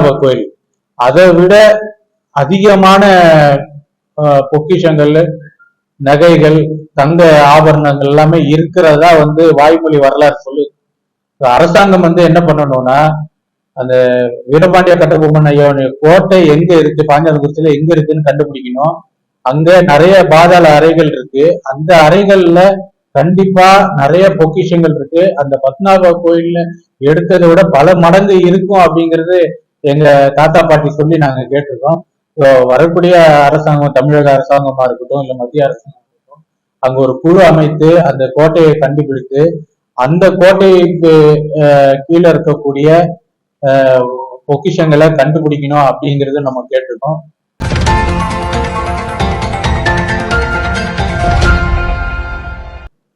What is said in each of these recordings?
பத்மநாப கோயில். அதை விட அதிகமான பொக்கிஷங்கள் நகைகள் தங்க ஆபரணங்கள் எல்லாமே இருக்கிறதா வந்து வாய்மொழி வரலாறு சொல்லு அரசாங்கம் வந்து என்ன பண்ணணும்னா அந்த வீரபாண்டிய கட்டபொம்மன் ஐயாவுடைய கோட்டை எங்க இருக்கு பாஞ்சாலங்குறிச்சியில எங்க இருக்குன்னு கண்டுபிடிக்கணும். அங்க நிறைய பாதாள அறைகள் இருக்கு. அந்த அறைகள்ல கண்டிப்பா நிறைய பொக்கிஷங்கள் இருக்கு. அந்த பத்மநாப கோயில்ல எடுத்ததை விட பல மடங்கு இருக்கும் அப்படிங்கிறது எங்க தாத்தா பாட்டி சொல்லி நாங்க கேட்டிருக்கோம். வரக்கூடிய அரசாங்கம் தமிழக அரசாங்கமா இருக்கட்டும் இல்ல மத்திய அரசாங்கமா இருக்கட்டும் அங்க ஒரு குழு அமைத்து அந்த கோட்டையை கண்டுபிடித்து அந்த கோட்டைக்கு கீழே இருக்கக்கூடிய பொக்கிஷங்களை கண்டுபிடிக்கணும் அப்படிங்கறத நம்ம கேட்டிருக்கோம்.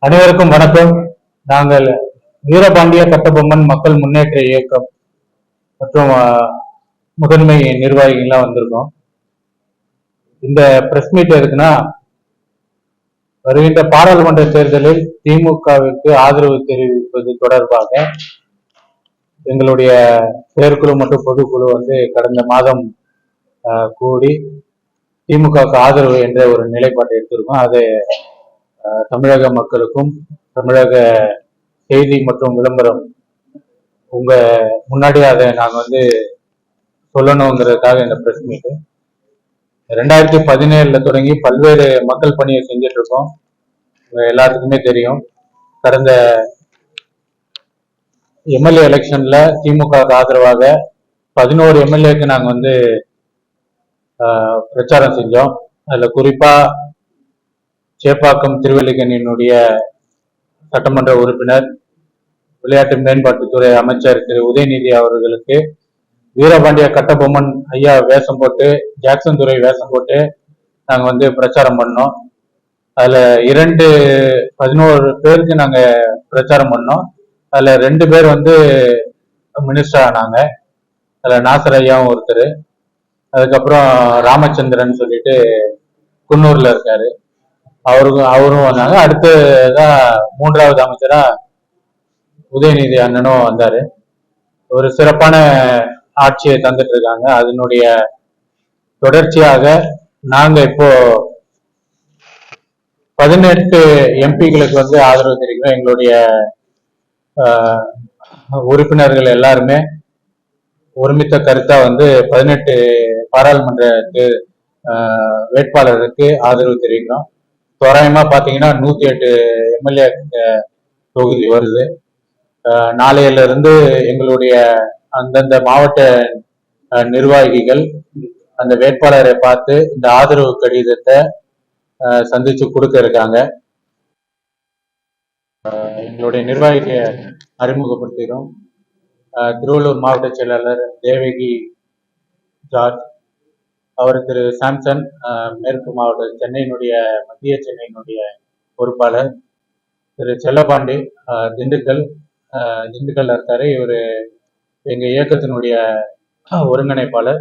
அனைவருக்கும் வணக்கம். நாங்கள் வீரபாண்டிய கட்டபொம்மன் மக்கள் முன்னேற்ற இயக்கம். மற்றும் முதன்மை நிர்வாகிகள்லாம் வந்திருக்கோம். இந்த பிரஸ் மீட் எதுக்குன்னா வருகின்ற பாராளுமன்ற தேர்தலில் திமுகவிற்கு ஆதரவு தெரிவிப்பது தொடர்பாக எங்களுடைய செயற்குழு மற்றும் பொதுக்குழு வந்து கடந்த மாதம் கூடி திமுகவுக்கு ஆதரவு என்ற ஒரு நிலைப்பாட்டை எடுத்திருக்கோம். அதை தமிழக மக்களுக்கும் தமிழக செய்தி மற்றும் விளம்பரம் உங்க முன்னாடி அதை நாங்க வந்து சொல்லணுங்கிறதுக்காக இந்த பிரஸ் மீட் ரெண்டாயிரத்தி பதினேழுல தொடங்கி பல்வேறு மக்கள் பணியை செஞ்சுட்டு இருக்கோம். எல்லாத்துக்குமே தெரியும். கடந்த எம்எல்ஏ எலெக்ஷன்ல திமுக ஆதரவாக பதினோரு எம்எல்ஏக்கு நாங்க வந்து பிரச்சாரம் செஞ்சோம். அதுல குறிப்பா சேப்பாக்கம் திருவல்லிக்கண்ணினுடைய சட்டமன்ற உறுப்பினர் விளையாட்டு மேம்பாட்டுத்துறை அமைச்சர் திரு. உதயநிதி அவர்களுக்கு வீரபாண்டிய கட்டபொம்மன் ஐயா வேஷம் போட்டு ஜாக்சன் துறை வேஷம் போட்டு நாங்கள் வந்து பிரச்சாரம் பண்ணோம். அதில் இரண்டு பதினோரு பேருக்கு நாங்கள் பிரச்சாரம் பண்ணோம். அதில் ரெண்டு பேர் வந்து மினிஸ்டர் ஆனாங்க. அதில் நாசர் ஐயாவும் ஒருத்தர். அதுக்கப்புறம் ராமச்சந்திரன் சொல்லிட்டு குன்னூரில் இருக்காரு. அவருக்கும் அவரும் வந்தாங்க. அடுத்ததான் மூன்றாவது அமைச்சராக உதயநிதி அண்ணனும் வந்தாரு. ஒரு சிறப்பான ஆட்சியை தந்துட்டு இருக்காங்க அதனுடைய தொடர்ச்சியாக நாங்க இப்போ பதினெட்டு எம்பிகளுக்கு வந்து ஆதரவு தெரிவிக்கிறோம். எங்களுடைய உறுப்பினர்கள் எல்லாருமே ஒருமித்த கருத்தா வந்து பதினெட்டு பாராளுமன்ற வேட்பாளருக்கு ஆதரவு தெரிவிக்கிறோம். தோராயமா பாத்தீங்கன்னா நூத்தி எட்டு எம்எல்ஏ தொகுதி வருது. நாளையிலிருந்து நாளையில இருந்து எங்களுடைய அந்தந்த மாவட்ட நிர்வாகிகள் அந்த வேட்பாளரை பார்த்து இந்த ஆதரவு கடிதத்தை சந்திச்சு கொடுக்க இருக்காங்க. எங்களுடைய நிர்வாகியை அறிமுகப்படுத்துகிறோம் திருவள்ளூர் மாவட்ட செயலாளர் தேவகி ஜார்ஜ் அவர் திரு சாம்சன் மேற்கு மாவட்ட சென்னையினுடைய மத்திய சென்னையினுடைய பொறுப்பாளர் திரு செல்லபாண்டி திண்டுக்கல் திண்டுக்கல்ல இருக்காரு. இவர் எங்க இயக்கத்தினுடைய ஒருங்கிணைப்பாளர்.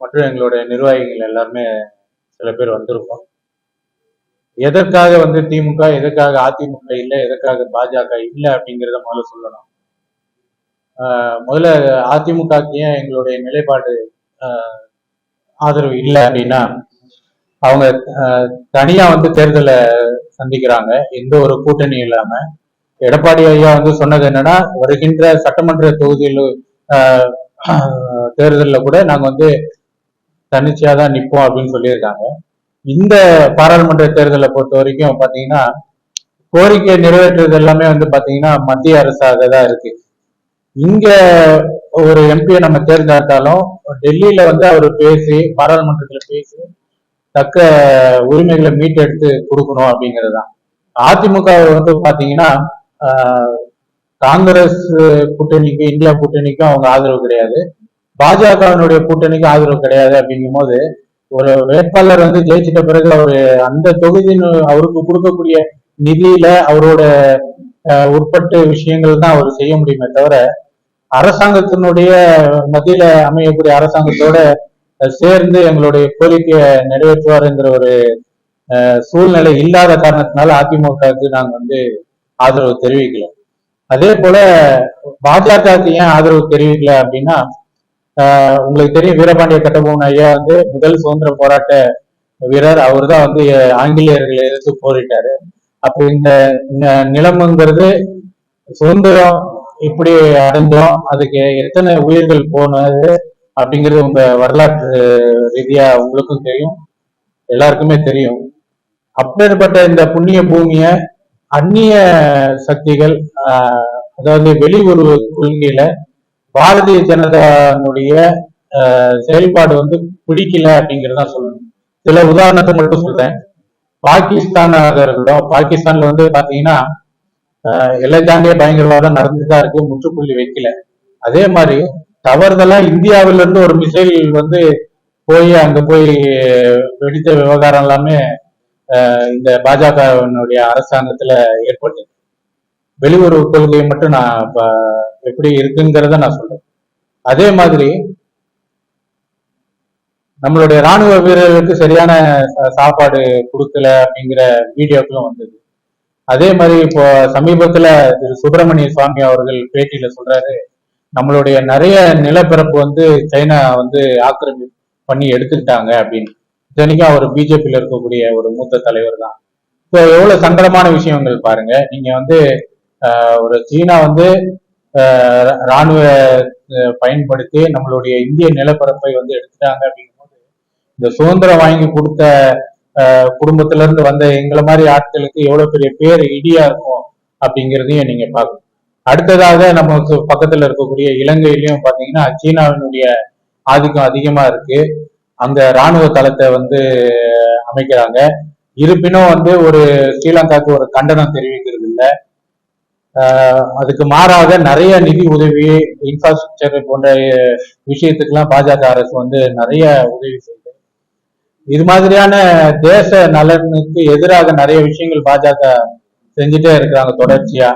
மற்றும் எங்களுடைய நிர்வாகிகள் எல்லாருமே சில பேர் வந்திருக்கோம். எதற்காக வந்து திமுக எதற்காக அதிமுக இல்லை எதற்காக பாஜக இல்லை அப்படிங்கிறத முதல்ல சொல்லணும். முதல்ல அதிமுகக்கு ஏன் எங்களுடைய நிலைப்பாடு ஆதரவு இல்லை அப்படின்னா அவங்க தனியா வந்து தேர்தலை சந்திக்கிறாங்க. எந்த ஒரு கூட்டணி இல்லாம எடப்பாடி ஐயா வந்து சொன்னது என்னன்னா வருகின்ற சட்டமன்ற தொகுதியில் தேர்தலில் கூட நாங்க வந்து தன்னிச்சையா தான் நிற்போம் அப்படின்னு சொல்லியிருக்காங்க. இந்த பாராளுமன்ற தேர்தலை பொறுத்த வரைக்கும் பாத்தீங்கன்னா கோரிக்கை நிறைவேற்றுறது எல்லாமே வந்து பாத்தீங்கன்னா மத்திய அரசாக தான் இருக்கு. இங்க ஒரு எம்பியை நம்ம தேர்ந்தெடுத்தாலும் டெல்லியில வந்து அவர் பேசி பாராளுமன்றத்துல பேசி தக்க உரிமைகளை மீட்டெடுத்து கொடுக்கணும் அப்படிங்கிறது தான். அதிமுக வந்து பாத்தீங்கன்னா காங்கிரஸ் கூட்டணிக்கு இந்தியா கூட்டணிக்கும் அவங்க ஆதரவு கிடையாது. பாஜகவினுடைய கூட்டணிக்கு ஆதரவு கிடையாது அப்படிங்கும் போது ஒரு வேட்பாளர் வந்து ஜெயிச்சிட்ட பிறகு அவரு அந்த தொகுதியின் அவருக்கு கொடுக்கக்கூடிய நிதியில அவரோட உட்பட்டு உட்பட்ட விஷயங்கள் தான் அவர் செய்ய முடியுமே தவிர அரசாங்கத்தினுடைய மத்தியில அமையக்கூடிய அரசாங்கத்தோட சேர்ந்து எங்களுடைய கோரிக்கையை நிறைவேற்றுவாருங்கிற ஒரு சூழ்நிலை இல்லாத காரணத்தினால அதிமுகவுக்கு நாங்க வந்து ஆதரவு தெரிவிக்கல. அதே போல பாஜகவுக்கு ஏன் ஆதரவு தெரிவிக்கல அப்படின்னா ஆஹ் உங்களுக்கு தெரியும் வீரபாண்டிய கட்டபொம்மன் ஐயா வந்து முதல் சுதந்திர போராட்ட வீரர். அவர் தான் வந்து ஆங்கிலேயர்களை எதிர்த்து போரிட்டாரு. அப்போ இந்த ந- நிலம்ங்கிறது சுதந்திரம் இப்படி அடைந்தோம். அதுக்கு எத்தனை உயிர்கள் போனது அப்படிங்கிறது உங்க வரலாற்று ரீதியா உங்களுக்கும் தெரியும். எல்லாருக்குமே தெரியும். அப்பேற்பட்ட இந்த புண்ணிய பூமியை அந்நிய சக்திகள் அதாவது வெளியுறவு கொள்கையில பாரதிய ஜனதாவுடைய செயல்பாடு வந்து பிடிக்கல அப்படிங்கறத சொல்லணும். சில உதாரணத்தை மட்டும் சொல்றேன். பாகிஸ்தானாக இருக்கட்டும் பாகிஸ்தான்ல வந்து பாத்தீங்கன்னா எல்லை தாண்டிய பயங்கரவாதம் நடந்துதான் இருக்கு முற்றுப்புள்ளி வைக்கல. அதே மாதிரி தவறுதலா இந்தியாவில இருந்து ஒரு மிசைல் வந்து போய் அங்க போய் வெடித்த விவகாரம் எல்லாமே இந்த பாஜகவினுடைய அரசாங்கத்துல ஏற்பட்டது வெளியுறவு கொள்கையை மட்டும் நான் எப்படி இருக்குங்கிறத நான் சொல்றேன். அதே மாதிரி நம்மளுடைய ராணுவ வீரர்களுக்கு சரியான சாப்பாடு கொடுக்கல அப்படிங்கிற வீடியோக்களும் வந்தது. அதே மாதிரி இப்போ சமீபத்துல திரு சுப்பிரமணிய சுவாமி அவர்கள் பேட்டியில சொல்றாரு நம்மளுடைய நிறைய நிலப்பரப்பு வந்து சைனா வந்து ஆக்கிரமி பண்ணி எடுத்துக்கிட்டாங்க அப்படின்னு. இத்தனைக்கும் அவர் பிஜேபியில் இருக்கக்கூடிய ஒரு மூத்த தலைவர் தான் இப்போ எவ்வளவு சங்கடமான விஷயங்கள் பாருங்க. நீங்க வந்து ஆஹ், ஒரு சீனா வந்து ஆஹ், ராணுவ பயன்படுத்தி நம்மளுடைய இந்திய நிலப்பரப்பை வந்து எடுத்துட்டாங்க அப்படிங்கும்போது இந்த சுதந்திரம் வாங்கி கொடுத்த ஆஹ், குடும்பத்துல இருந்து வந்த எங்களை மாதிரி ஆட்களுக்கு எவ்வளவு பெரிய பேர் இடியா இருக்கும் அப்படிங்கிறதையும் நீங்க பார்க்கணும். அடுத்ததாக நமக்கு பக்கத்துல இருக்கக்கூடிய இலங்கையிலயும் பாத்தீங்கன்னா சீனாவினுடைய ஆதிக்கம் அதிகமா இருக்கு. அங்க ராணுவ தளத்தை வந்து அமைக்கிறாங்க. இருப்பினும் வந்து ஒரு ஸ்ரீலங்காவுக்கு ஒரு கண்டனம் தெரிவிக்கிறது இல்லை. அதுக்கு மாறாக நிறைய நிதி உதவி இன்ஃப்ராஸ்ட்ரக்சர் போன்ற விஷயத்துக்கெல்லாம் பாஜக அரசு வந்து நிறைய உதவி செய்யுது இது மாதிரியான தேச நலனுக்கு எதிராக நிறைய விஷயங்கள் பாஜக செஞ்சுட்டே இருக்கிறாங்க தொடர்ச்சியா.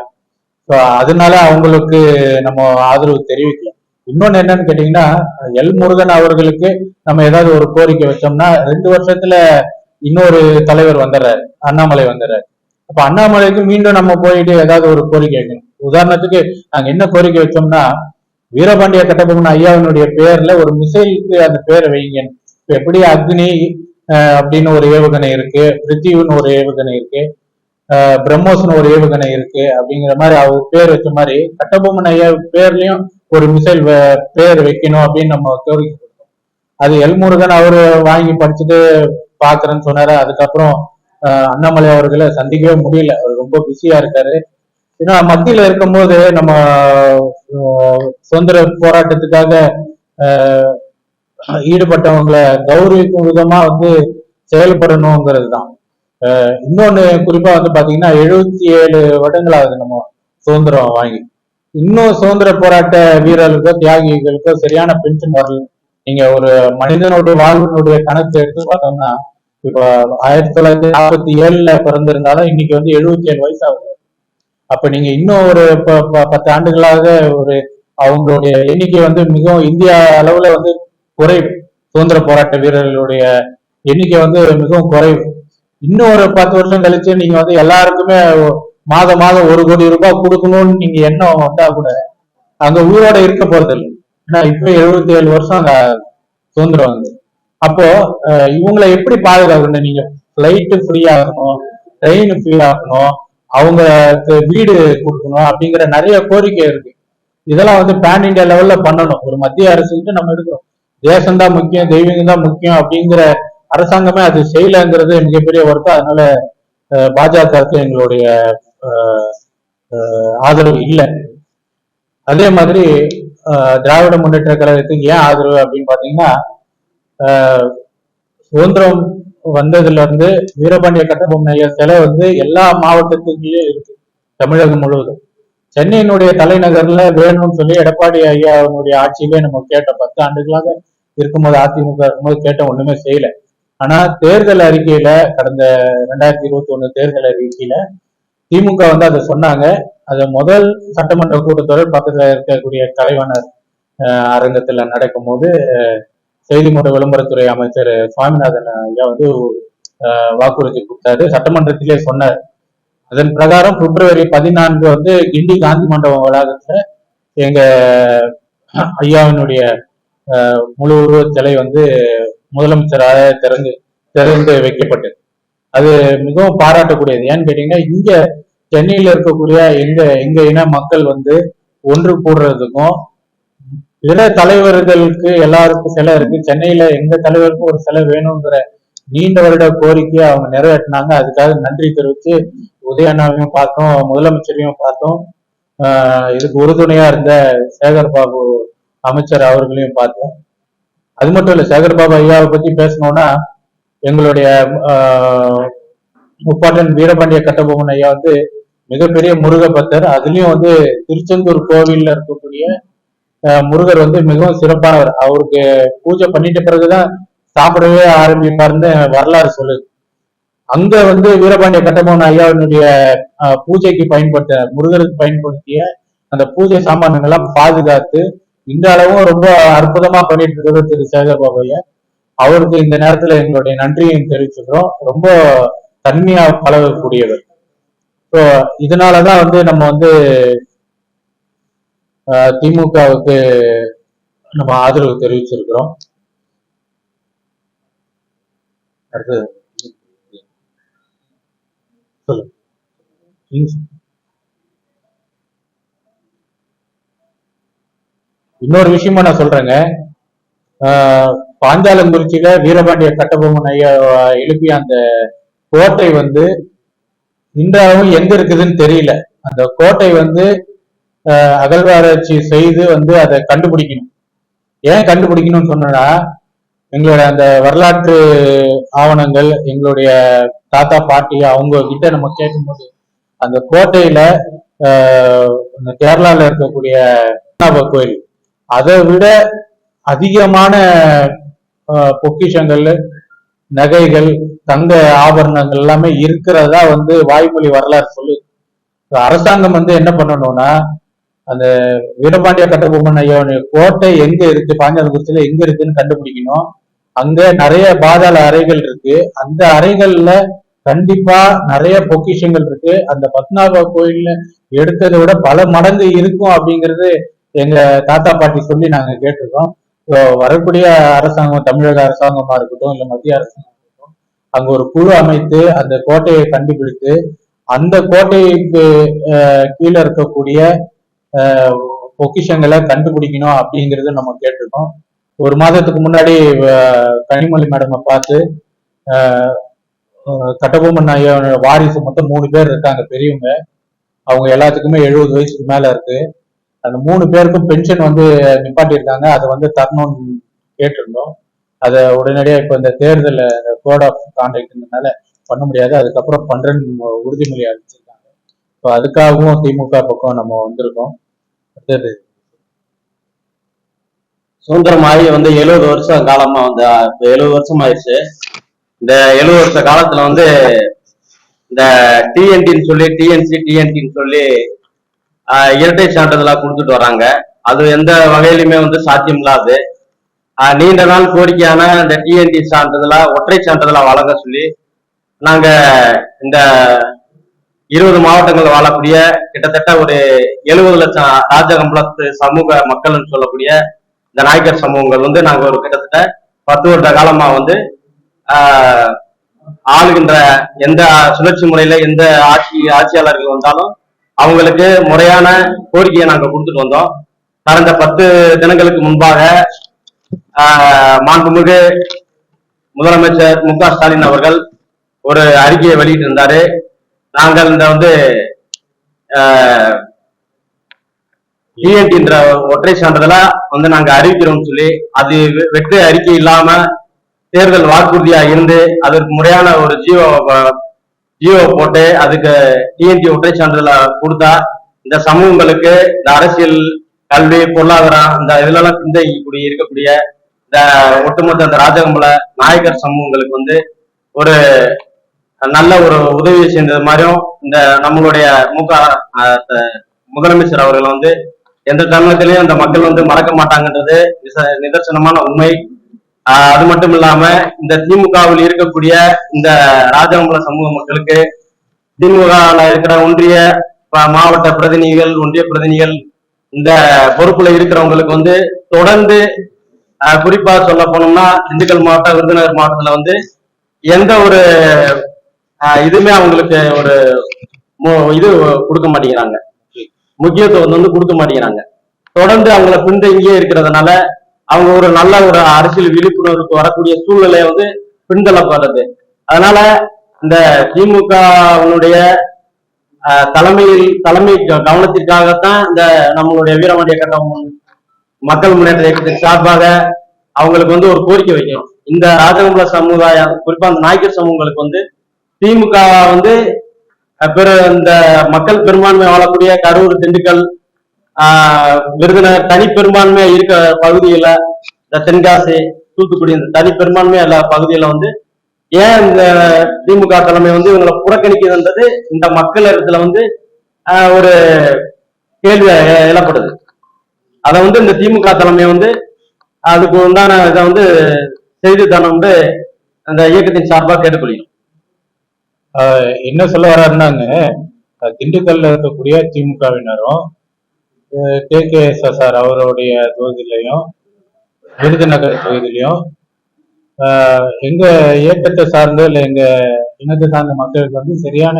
ஸோ அதனால அவங்களுக்கு நம்ம ஆதரவு தெரிவிக்கலாம் இன்னொன்னு என்னன்னு கேட்டீங்கன்னா எல் முருகன் அவர்களுக்கு நம்ம ஏதாவது ஒரு கோரிக்கை வச்சோம்னா ரெண்டு வருஷத்துல இன்னொரு தலைவர் வந்துடுறாரு அண்ணாமலை வந்துடுறாரு. அப்ப அண்ணாமலைக்கு மீண்டும் நம்ம போயிட்டு ஏதாவது ஒரு கோரிக்கை வைக்கணும். உதாரணத்துக்கு நாங்க என்ன கோரிக்கை வச்சோம்னா வீரபாண்டிய கட்டபொம்மன் ஐயாவினுடைய பேர்ல ஒரு மிசைலுக்கு அந்த பேரை வைங்க. இப்ப எப்படி அக்னி அப்படின்னு ஒரு ஏவுகணை இருக்கு பிருத்திவின்னு ஒரு ஏவுகணை இருக்கு அஹ், பிரம்மோஸ்னு ஒரு ஏவுகணை இருக்கு அப்படிங்கிற மாதிரி அவர் பேர் வச்ச மாதிரி கட்டபொம்மன் ஐயா பேர்லயும் ஒரு மிசைல் பேர் வைக்கணும் அப்படின்னு நம்ம கோரிக்கை கொடுத்தோம் அது எல்முருகன் அவரு வாங்கி படிச்சுட்டு பாக்குறேன்னு சொன்னாரு. அதுக்கப்புறம் அண்ணாமலை அவர்களை சந்திக்கவே முடியல. அவர் ரொம்ப பிஸியா இருக்காரு. ஏன்னா மத்தியில இருக்கும்போது நம்ம சுதந்திர போராட்டத்துக்காக ஈடுபட்டவங்களை கௌரவிக்கும் விதமா வந்து செயல்படணுங்கிறது தான். இன்னொன்னு குறிப்பா வந்து பாத்தீங்கன்னா எழுபத்தி ஏழு வருடங்களாகுது நம்ம சுதந்திரம் வாங்கி. இன்னும் சுதந்திர போராட்ட வீரர்களுக்கோ தியாகிகளுக்கோ சரியான பென்ஷன் வரல. நீங்க ஒரு மனிதனுடைய வாழ்வினுடைய கணக்கு எடுத்து பார்த்தோம்னா இப்போ ஆயிரத்தி தொள்ளாயிரத்தி நாற்பத்தி ஏழுல பிறந்திருந்தாலும் இன்னைக்கு வந்து எழுபத்தி ஏழு வயசு ஆகுது. அப்ப நீங்க இன்னும் ஒரு ப- பத்து ஆண்டுகளாக ஒரு அவங்களுடைய எண்ணிக்கை வந்து மிகவும் இந்தியா அளவுல வந்து குறைவு. சுதந்திர போராட்ட வீரர்களுடைய எண்ணிக்கை வந்து மிகவும் குறைவு. இன்னும் ஒரு பத்து வருஷம் கழிச்சு நீங்க வந்து எல்லாருக்குமே மாதம் மாதம் ஒரு கோடி ரூபாய் கொடுக்கணும்னு நீங்க எண்ணம் வந்தா கூட அங்க உயிரோட இருக்க போறதில்லை. ஏன்னா இப்ப எழுபத்தி ஏழு வருஷம் அங்க சுதந்திரம். வந்து அப்போ இவங்களை எப்படி பாதுகாக்கணும்? நீங்க ஃபிளைட்டு ஃப்ரீயா இருக்கணும் ட்ரெயின் ஃப்ரீயா ஆகணும் அவங்களுக்கு வீடு கொடுக்கணும் அப்படிங்கிற நிறைய கோரிக்கை இருக்கு. இதெல்லாம் வந்து பேன் இந்தியா லெவல்ல பண்ணணும். ஒரு மத்திய அரசுக்கு நம்ம எடுக்கிறோம் தேசம் தான் முக்கியம் தெய்வீகம் தான் முக்கியம் அப்படிங்கிற அரசாங்கமே அது செய்யலங்கிறது மிகப்பெரிய வருத்தம் அதனால அஹ், எங்களுடைய ஆதரவு இல்லை. அதே மாதிரி திராவிட முன்னேற்ற கழகத்துக்கு ஏன் ஆதரவு அப்படின்னு பாத்தீங்கன்னா சுதந்திரம் வந்ததுல இருந்து வீரபாண்டிய கட்டபொம்மன் ஐயா சிலை வந்து எல்லா மாவட்டத்துக்குள்ளேயும் இருக்கு தமிழகம் முழுவதும். சென்னையினுடைய தலைநகர்ல வேணும்னு சொல்லி எடப்பாடி ஐயாவுடைய ஆட்சியிலே நம்ம கேட்ட பத்து ஆண்டுகளாக இருக்கும்போது அதிமுக இருக்கும்போது கேட்ட ஒண்ணுமே செய்யல. ஆனா தேர்தல் அறிக்கையில கடந்த ரெண்டாயிரத்தி இருபத்தி ஒண்ணு தேர்தல் அறிக்கையில திமுக வந்து அதை சொன்னாங்க. அது முதல் சட்டமன்ற கூட்டத்தொடர் பக்கத்துல இருக்கக்கூடிய கலைவாணர் அஹ், அரங்கத்துல நடக்கும்போது அஹ், செய்தி மற்றும் விளம்பரத்துறை அமைச்சர் சுவாமிநாதன் ஐயா வந்து வாக்குறுதி கொடுத்தாரு. சட்டமன்றத்திலே சொன்னார். அதன் பிரகாரம் பிப்ரவரி பதினான்கு வந்து கிண்டி காந்தி மண்டபம் வளாகத்துல எங்க ஐயாவினுடைய அஹ், முழு உருவ சிலை வந்து முதலமைச்சராக திறந்து திறந்து வைக்கப்பட்டது. அது மிகவும் பாராட்டக்கூடியது. ஏன்னு கேட்டீங்கன்னா இங்க சென்னையில இருக்கக்கூடிய எங்க எங்க இன மக்கள் வந்து ஒன்று கூடுறதுக்கும் பிற தலைவர்களுக்கு எல்லாருக்கும் சிலை இருக்கு. சென்னையில எங்க தலைவருக்கும் ஒரு சிலை வேணுங்கிற நீண்ட வருட கோரிக்கையை அவங்க நிறைவேற்றினாங்க. அதுக்காக நன்றி தெரிவித்து உதயநாவையும் பார்த்தோம் முதலமைச்சரையும் பார்த்தோம். ஆஹ் இதுக்கு உறுதுணையா இருந்த சேகர் பாபு அமைச்சர் அவர்களையும் பார்த்தோம். அது மட்டும் இல்ல சேகர் பாபு ஐயாவை பத்தி பேசணும்னா எங்களுடைய முப்பாட்டன் வீரபாண்டிய கட்டபொம்மன் ஐயா வந்து மிகப்பெரிய முருக பக்தர். அதுலயும் வந்து திருச்செந்தூர் கோவில்ல இருக்கக்கூடிய முருகர் வந்து மிகவும் சிறப்பானவர். அவருக்கு பூஜை பண்ணிட்ட பிறகுதான் சாப்பிடவே ஆரம்பிப்பாருன்னு வரலாறு சொல்லுது. அங்க வந்து வீரபாண்டிய கட்டபொம்மன் ஐயாவினுடைய பூஜைக்கு பயன்படுத்த முருகருக்கு பயன்படுத்திய அந்த பூஜை சாமான்கள் எல்லாம் பாதுகாத்து இந்த அளவும் ரொம்ப அற்புதமா பண்ணிட்டு இருக்கிறது திரு சேகர் பாபையா அவருக்கு இந்த நேரத்துல எங்களுடைய நன்றியையும் தெரிவிச்சுக்கிறோம். ரொம்ப தன்மையா பழகக்கூடியவர். ஸோ இதனாலதான் வந்து நம்ம வந்து ஆஹ், திமுகவுக்கு நம்ம ஆதரவு தெரிவிச்சிருக்கிறோம். இன்னொரு விஷயமா நான் சொல்றேங்க. ஆஹ் பாஞ்சாலங்குறிச்சியில வீரபாண்டிய கட்டபொம்மன் ஐயா எழுப்பிய அந்த கோட்டை வந்து இன்றாவும் எங்க இருக்குதுன்னு தெரியல. அந்த கோட்டை வந்து அகழ்வாராய்ச்சி செய்து வந்து அதை கண்டுபிடிக்கணும். ஏன் கண்டுபிடிக்கணும்னு சொன்னா எங்களோட அந்த வரலாற்று ஆவணங்கள் எங்களுடைய தாத்தா பாட்டி அவங்க கிட்ட நம்ம கேட்கும்போது அந்த கோட்டையில அந்த இந்த கேரளால இருக்கக்கூடிய கோயில் அதை விட அதிகமான பொக்கிஷங்கள் நகைகள் தங்க ஆபரணங்கள் எல்லாமே இருக்கிறதா வந்து வாய்மொழி வரலாறு சொல்லு அரசாங்கம் வந்து என்ன பண்ணணும்னா அந்த வீரபாண்டிய கட்டபொம்மன் ஐயாவுடைய கோட்டை எங்க இருக்கு பாஞ்சாலங்குறிச்சியில எங்க இருக்குன்னு கண்டுபிடிக்கணும். அங்க நிறைய பாதாள அறைகள் இருக்கு. அந்த அறைகள்ல கண்டிப்பா நிறைய பொக்கிஷங்கள் இருக்கு. அந்த பத்மநாபா கோயில்ல எடுத்ததை விட பல மடங்கு இருக்கும் அப்படிங்கிறது எங்க தாத்தா பாட்டி சொல்லி நாங்க கேட்டிருக்கோம். வரக்கூடிய அரசாங்கம் தமிழக அரசாங்கமா இருக்கட்டும் இல்ல மத்திய அரசாங்கம் இருக்கட்டும் அங்க ஒரு குழு அமைத்து அந்த கோட்டையை கண்டுபிடித்து அந்த கோட்டைக்கு கீழே இருக்கக்கூடிய பொக்கிஷங்களை கண்டுபிடிக்கணும் அப்படிங்கறது நம்ம கேட்டிருக்கோம். ஒரு மாதத்துக்கு முன்னாடி கனிமொழி மேடமை பார்த்து கட்டபொம்மன் ஐயோட வாரிசு மொத்தம் மூணு பேர் இருக்காங்க பெரியவங்க. அவங்க எல்லாத்துக்குமே எழுபது வயசுக்கு மேல இருக்கு. அந்த மூணு பேருக்கும் பென்ஷன் வந்து நிப்பாட்டியிருக்காங்க. அதை வந்து தரணும்னு கேட்டிருந்தோம். அதை உடனடியாக இப்போ இந்த தேர்தல் கோட் ஆஃப் கான்டாக்ட்னால பண்ண முடியாது. அதுக்கப்புறம் பண்றேன்னு உறுதிமொழி அளிச்சிருக்காங்க. ஸோ அதுக்காகவும் திமுக பக்கம் நம்ம வந்திருக்கோம். அடுத்தது சுதந்திரமாகி வந்து எழுபது வருஷம் காலமா வந்து இப்போ எழுபது வருஷம் ஆயிடுச்சு இந்த எழுபது வருஷ காலத்துல வந்து இந்த டிஎன்டின்னு சொல்லி டிஎன்சி டிஎன்டின்னு சொல்லி இரட்டை சான்றிதழா கொடுத்துட்டு வராங்க. அது எந்த வகையிலுமே வந்து சாத்தியம் இல்லாது நீண்ட நாள் கோரிக்கையான இந்த டிஎன்டி சான்றிதழா ஒற்றை சான்றிதழா வழங்க சொல்லி நாங்க இந்த இருபது மாவட்டங்கள் வாழக்கூடிய கிட்டத்தட்ட ஒரு எழுபது லட்சம் ராஜகம்பளத்து சமூக மக்கள்னு சொல்லக்கூடிய இந்த நாயக்கர் சமூகங்கள் வந்து நாங்க ஒரு கிட்டத்தட்ட பத்து வருட காலமா வந்து ஆளுகின்ற எந்த சுழற்சி முறையில எந்த ஆட்சி ஆட்சியாளர்கள் வந்தாலும் அவங்களுக்கு முறையான கோரிக்கையை நாங்க கொடுத்துட்டு வந்தோம். கடந்த பத்து தினங்களுக்கு முன்பாக ஆஹ், மாண்புமிகு முதலமைச்சர் மு க ஸ்டாலின் அவர்கள் ஒரு அறிக்கையை வெளியிட்டிருந்தாரு. நாங்கள் இந்த வந்து டிஎன்டின்ற ஒற்றை சான்றிதழா வந்து நாங்க அறிவிக்கிறோம்னு சொல்லி அது வெ- அறிக்கை இல்லாம தேர்தல் வாக்குறுதியா இருந்து அதற்கு முறையான ஒரு ஜீவ ஜியோ போட்டு அதுக்கு டிஎன்டி ஒற்றை சான்றிதழா கொடுத்தா இந்த சமூகங்களுக்கு இந்த அரசியல் கல்வி பொருளாதாரம் இந்த இதுலலாம் இப்படி இருக்கக்கூடிய இந்த ஒட்டுமொத்த இந்த ராஜகம்பல நாயக்கர் சமூகங்களுக்கு வந்து ஒரு நல்ல ஒரு உதவி செய்தது மாதிரியும் இந்த நம்மளுடைய முக முதலமைச்சர் அவர்கள் வந்து எந்த தருணத்திலையும் அந்த மக்கள் வந்து மறக்க மாட்டாங்கன்றது நிச- நிதர்சனமான உண்மை. அது மட்டும் இல்லாம இந்த திமுகவில் இருக்கக்கூடிய இந்த ராஜகம்பல சமூக மக்களுக்கு திமுகவில் இருக்கிற ஒன்றிய மாவட்ட பிரதிநிதிகள் ஒன்றிய பிரதிநிதிகள் இந்த பொறுப்புல இருக்கிறவங்களுக்கு வந்து தொடர்ந்து ஆஹ் குறிப்பா சொல்ல போனோம்னா திண்டுக்கல் மாவட்டம் விருதுநகர் மாவட்டத்துல வந்து எந்த ஒரு இதுமே இதுவுமே அவங்களுக்கு ஒரு மு- இது கொடுக்க மாட்டேங்கிறாங்க. முக்கியத்துவம் வந்து கொடுக்க மாட்டேங்கிறாங்க. தொடர்ந்து அவங்கள பின்தங்கியே இருக்கிறதுனால அவங்க ஒரு நல்ல ஒரு அரசியல் விழிப்புணர்வுக்கு வரக்கூடிய சூழ்நிலையை வந்து பின்தள்ளப்படுறது அதனால இந்த திமுகவினுடைய தலைமையில் தலைமை க- கவனத்திற்காகத்தான் இந்த நம்மளுடைய வீரமண்டிய கட்டம் மக்கள் முன்னேற்ற இயக்கத்தின் சார்பாக அவங்களுக்கு வந்து ஒரு கோரிக்கை வைக்கணும். இந்த ராஜகம்பல சமுதாயம் குறிப்பா அந்த நாயக்கர் சமூகங்களுக்கு வந்து திமுக வந்து பிற இந்த மக்கள் பெரும்பான்மை வாழக்கூடிய கரூர் திண்டுக்கல் விருதுநகர் தனிப்பெரும்பான்மையா இருக்க பகுதியில இந்த தென்காசி தூத்துக்குடி இந்த தனிப்பெரும்பான்மையா எல்லா பகுதியில வந்து ஏன் இந்த திமுக தலைமை வந்து இவங்களை புறக்கணிக்குதுன்றது இந்த மக்கள் இடத்துல வந்து ஒரு கேள்வி எழப்படுது. அதை வந்து இந்த திமுக தலைமை வந்து அதுக்கு உண்டான இதை வந்து செய்து வந்து அந்த இயக்கத்தின் சார்பாக கேட்டுக்கொள்கிறோம். என்ன சொல்ல வர்றாருன்னாங்க திண்டுக்கல்ல இருக்கக்கூடிய திமுகவினரும் கே கே எஸ் சார் அவருடைய தொகுதியிலையும் விருதுநகர் தொகுதியிலையும் ஆஹ் எங்க இயக்கத்தை சார்ந்த இல்லை எங்க இனத்தை சார்ந்த மக்களுக்கு வந்து சரியான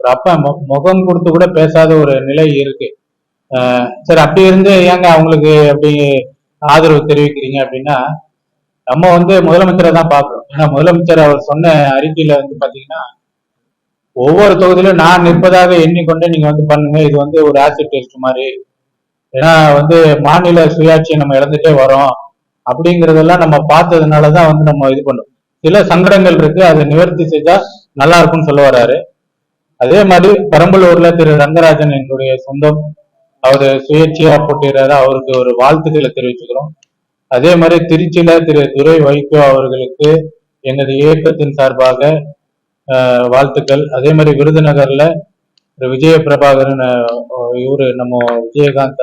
ஒரு அப்ப முகம் கொடுத்து கூட பேசாத ஒரு நிலை இருக்கு. ஆஹ் சரி அப்படி இருந்து ஏங்க அவங்களுக்கு அப்படி ஆதரவு தெரிவிக்கிறீங்க அப்படின்னா நம்ம வந்து முதலமைச்சரை தான் பார்க்கணும். ஏன்னா முதலமைச்சர் அவர் சொன்ன அறிக்கையில வந்து பாத்தீங்கன்னா ஒவ்வொரு தொகுதியிலும் நான் நிற்பதாக எண்ணிக்கொண்டு நீங்க வந்து பண்ணுங்க இது வந்து ஒரு ஆசிட் டெஸ்ட் மாதிரி ஏன்னா வந்து மாநில சுயாட்சியை நம்ம இழந்துட்டே வரோம் அப்படிங்கறதெல்லாம் நம்ம பார்த்ததுனாலதான் வந்து நம்ம இது பண்ணோம். சில சங்கடங்கள் இருக்கு அதை நிவர்த்தி செஞ்சா நல்லா இருக்கும்னு சொல்ல வர்றாரு அதே மாதிரி பெரம்பலூர்ல திரு ரங்கராஜன் எங்களுடைய சொந்தம் அவரு சுயேட்சையா போட்டிடுறாரு அவருக்கு ஒரு வாழ்த்துக்களை தெரிவிச்சுக்கிறோம். அதே மாதிரி திருச்சியில திரு துரை வைகோ அவர்களுக்கு எங்களது இயக்கத்தின் சார்பாக வாழ்த்துக்கள். அதே மாதிரி விருதுநகர்ல இந்த விஜய பிரபாகரன் இவரு நம்ம விஜயகாந்த்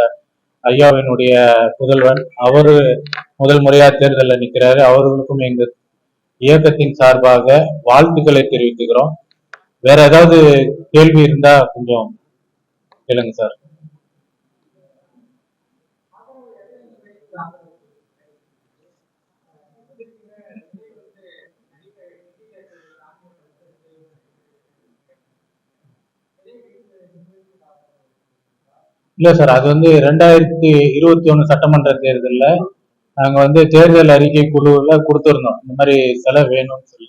ஐயாவினுடைய புதல்வன். அவரு முதல் முறையா தேர்தலில் நிற்கிறாரு அவர்களுக்கும் எங்க இயக்கத்தின் சார்பாக வாழ்த்துக்களை தெரிவித்துக்கிறோம். வேற ஏதாவது கேள்வி இருந்தா கொஞ்சம் கேளுங்க சார். இல்ல சார் அது வந்து ரெண்டாயிரத்தி இருபத்தி ஒண்ணு சட்டமன்ற தேர்தல்ல நாங்க வந்து தேர்தல் அறிக்கை குழுவுல கொடுத்திருந்தோம். இந்த மாதிரி செலவு வேணும்னு சொல்லி.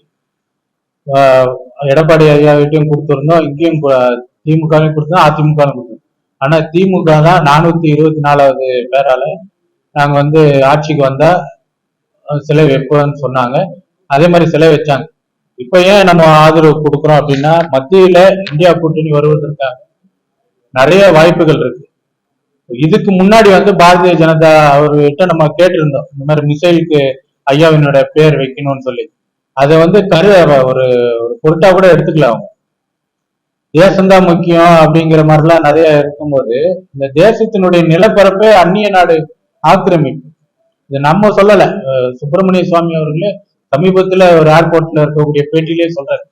எடப்பாடி எடப்பாடி ஐயாவிட்டையும் கொடுத்திருந்தோம். இங்கேயும் திமுகவையும் கொடுத்தோம் அதிமுகவும் கொடுத்தோம் ஆனா திமுக தான் நானூத்தி இருபத்தி நாலாவது பேரால நாங்க வந்து ஆட்சிக்கு வந்தா சிலை வைப்போம்னு சொன்னாங்க. அதே மாதிரி சிலை வச்சாங்க. இப்ப ஏன் நம்ம ஆதரவு கொடுக்குறோம் அப்படின்னா மத்தியில இந்தியா கூட்டணி வருவதற்காக நிறைய வாய்ப்புகள் இருக்கு. இதுக்கு முன்னாடி வந்து பாரதிய ஜனதா அவர்கிட்ட நம்ம கேட்டிருந்தோம். இந்த மாதிரி மிசைலுக்கு ஐயாவினோட பேர் வைக்கணும்னு சொல்லி. அதை வந்து கரு ஒரு ஒரு பொருட்டா கூட எடுத்துக்கல அவங்க. தேசம்தான் முக்கியம் அப்படிங்கிற மாதிரிலாம் நிறைய இருக்கும்போது இந்த தேசத்தினுடைய நிலப்பரப்பே அந்நிய நாடு ஆக்கிரமிப்பு. இது நம்ம சொல்லல. சுப்பிரமணிய சுவாமி அவர்களே சமீபத்துல ஒரு ஏர்போர்ட்ல இருக்கக்கூடிய பேட்டியிலே சொல்றாரு.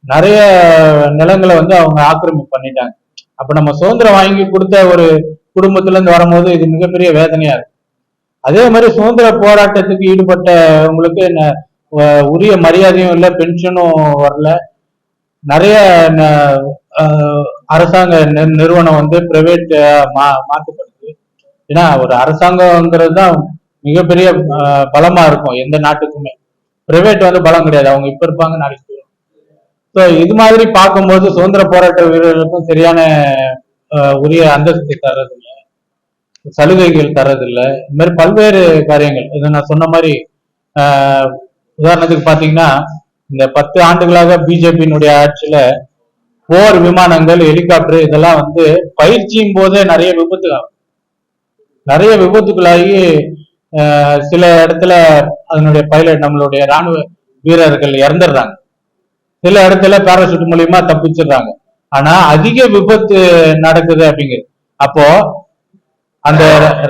நிறைய நிலங்களை வந்து அவங்க ஆக்கிரமிப்பு பண்ணிட்டாங்க. அப்ப நம்ம சுதந்திரம் வாங்கி கொடுத்த ஒரு குடும்பத்துல இருந்து வரும்போது இது மிகப்பெரிய வேதனையா இருக்கு. அதே மாதிரி சுதந்திர போராட்டத்துக்கு ஈடுபட்டவங்களுக்கு ந- உரிய மரியாதையும் இல்லை பென்ஷனும் வரல. நிறைய அரசாங்க நி- நிறுவனம் வந்து பிரைவேட் மாற்றப்படுது ஏன்னா ஒரு அரசாங்கங்கிறது தான் மிகப்பெரிய பலமா இருக்கும் எந்த நாட்டுக்குமே. பிரைவேட் வந்து பலம் கிடையாது. அவங்க இப்ப இருப்பாங்க நாளைக்கு ஸோ இது மாதிரி பார்க்கும்போது சுதந்திர போராட்ட வீரர்களுக்கும் சரியான உரிய அந்தஸ்து தர்றதில்லை. சலுகைகள் தர்றதில்லை. இந்த மாதிரி பல்வேறு காரியங்கள். இதை நான் சொன்ன மாதிரி உதாரணத்துக்கு பாத்தீங்கன்னா இந்த பத்து ஆண்டுகளாக பிஜேபியினுடைய ஆட்சியில போர் விமானங்கள் ஹெலிகாப்டர் இதெல்லாம் வந்து பயிற்சியும் போதே நிறைய விபத்து ஆகும். நிறைய விபத்துக்களாகி சில இடத்துல அதனுடைய பைலட் நம்மளுடைய ராணுவ வீரர்கள் இறந்துடுறாங்க. சில இடத்துல பேராசூட் மூலியமா தப்பிச்சிடுறாங்க. ஆனா அதிக விபத்து நடக்குது அப்படிங்கிறது அப்போ அந்த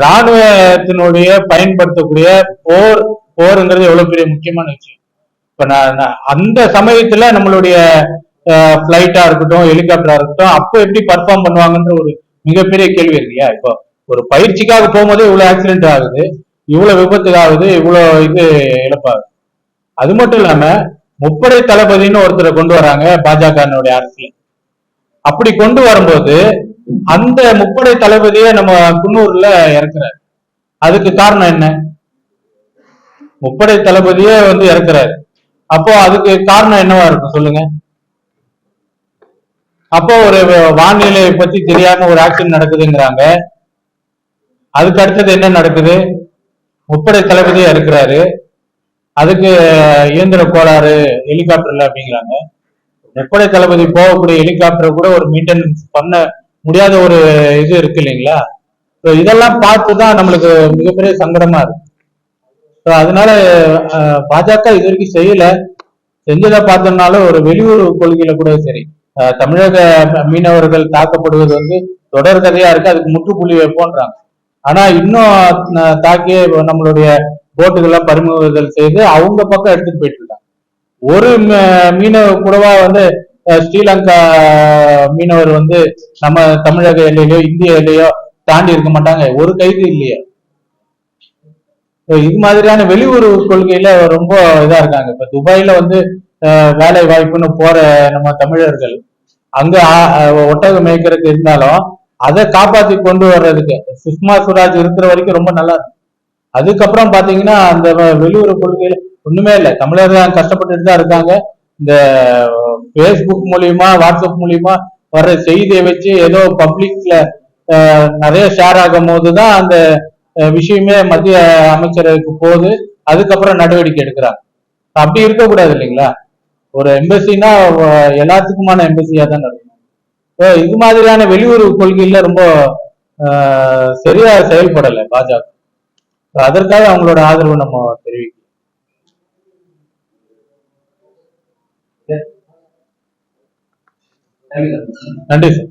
ராணுவத்தினுடைய பயன்படுத்தக்கூடிய போர் போருங்கிறது எவ்வளவு பெரிய முக்கியமான விஷயம். இப்ப நான் அந்த சமயத்துல நம்மளுடைய பிளைட்டா இருக்கட்டும் ஹெலிகாப்டரா இருக்கட்டும் அப்போ எப்படி பர்ஃபார்ம் பண்ணுவாங்கன்ற ஒரு மிகப்பெரிய கேள்வி இல்லையா? இப்போ ஒரு பயிற்சிக்காக போகும்போதே இவ்வளவு ஆக்சிடென்ட் ஆகுது இவ்வளவு விபத்துக்காகுது இவ்வளவு இது இழப்பாகுது. அது மட்டும் இல்லாம முப்படை தளபதின்னு ஒருத்தரை கொண்டு வராங்க பாஜகனுடைய அரசியல். அப்படி கொண்டு வரும்போது அந்த முப்படை தளபதியே நம்ம குன்னூர்ல இறக்குறாரு. அதுக்கு காரணம் என்ன? முப்படை தளபதியே வந்து இறக்குறாரு. அப்போ அதுக்கு காரணம் என்னவா இருக்கும் சொல்லுங்க? அப்போ ஒரு வானிலை பத்தி தெரியாம ஒரு ஆக்சிடென்ட் நடக்குதுங்கிறாங்க. அதுக்கு அடுத்தது என்ன நடக்குது? முப்படை தளபதியா இருக்கிறாரு அதுக்கு இயந்திர கோளாறு ஹெலிகாப்டர்ல அப்படிங்கிறாங்க. முப்படை தளபதி போகக்கூடிய ஹெலிகாப்டர் கூட ஒரு மெயின்டெனன்ஸ் பண்ண முடியாத ஒரு இது இருக்கு இல்லைங்களா? So இதெல்லாம் பார்த்து தான் நம்மளுக்கு மிகப்பெரிய சங்கடமா இருக்கு. So அதனால பாஜக இது வரைக்கும் செய்யல. செஞ்சதை பார்த்தோம்னாலும் ஒரு வெளியூர் கொள்கையில கூட சரி. தமிழக மீனவர்கள் தாக்கப்படுவது வந்து தொடர் கதையா இருக்கு. அதுக்கு முற்றுப்புள்ளி வைப்போன்றாங்க. ஆனா இன்னும் தாக்கி நம்மளுடைய போட்டுகள்லாம் பறிமுதல் செய்து அவங்க பக்கம் எடுத்துட்டு போயிட்டு இருக்காங்க. ஒரு மீனவ கூடவா வந்து ஸ்ரீலங்கா மீனவர் வந்து நம்ம தமிழக எல்லையிலயோ இந்திய எல்லையோ தாண்டி இருக்க மாட்டாங்க. ஒரு கைது இல்லையா. இது மாதிரியான வெளியுறவு கொள்கையில ரொம்ப இதா இருக்காங்க. இப்ப துபாயில வந்து வேலை வாய்ப்புன்னு போற நம்ம தமிழர்கள் அங்க ஒட்டகம் மேய்க்கிறதுக்கு இருந்தாலும் அதை காப்பாத்தி கொண்டு வர்றதுக்கு சுஷ்மா சுவராஜ் இருக்கிற வரைக்கும் ரொம்ப நல்லா இருக்கு அதுக்கப்புறம் பாத்தீங்கன்னா அந்த வ- வெளியுறவு கொள்கையில ஒண்ணுமே இல்லை. தமிழர் கஷ்டப்பட்டுட்டு தான் இருக்காங்க. இந்த ஃபேஸ்புக் மூலியமா வாட்ஸ்அப் மூலியமா வர்ற செய்தியை வச்சு ஏதோ பப்ளிக்ல நிறைய ஷேர் ஆகும் போதுதான் அந்த விஷயமே மத்திய அமைச்சருக்கு போகுது. அதுக்கப்புறம் நடவடிக்கை எடுக்கிறாங்க. அப்படி இருக்கக்கூடாது இல்லைங்களா? ஒரு எம்பசினா எல்லாத்துக்குமான எம்பசியா தான் நடக்கணும். இது மாதிரியான வெளியுறவு கொள்கையில ரொம்ப சரியா செயல்படலை பாஜக. அதற்காக அவங்களோட ஆதரவு நம்ம தெரிவிக்கிறோம். நன்றி சார்.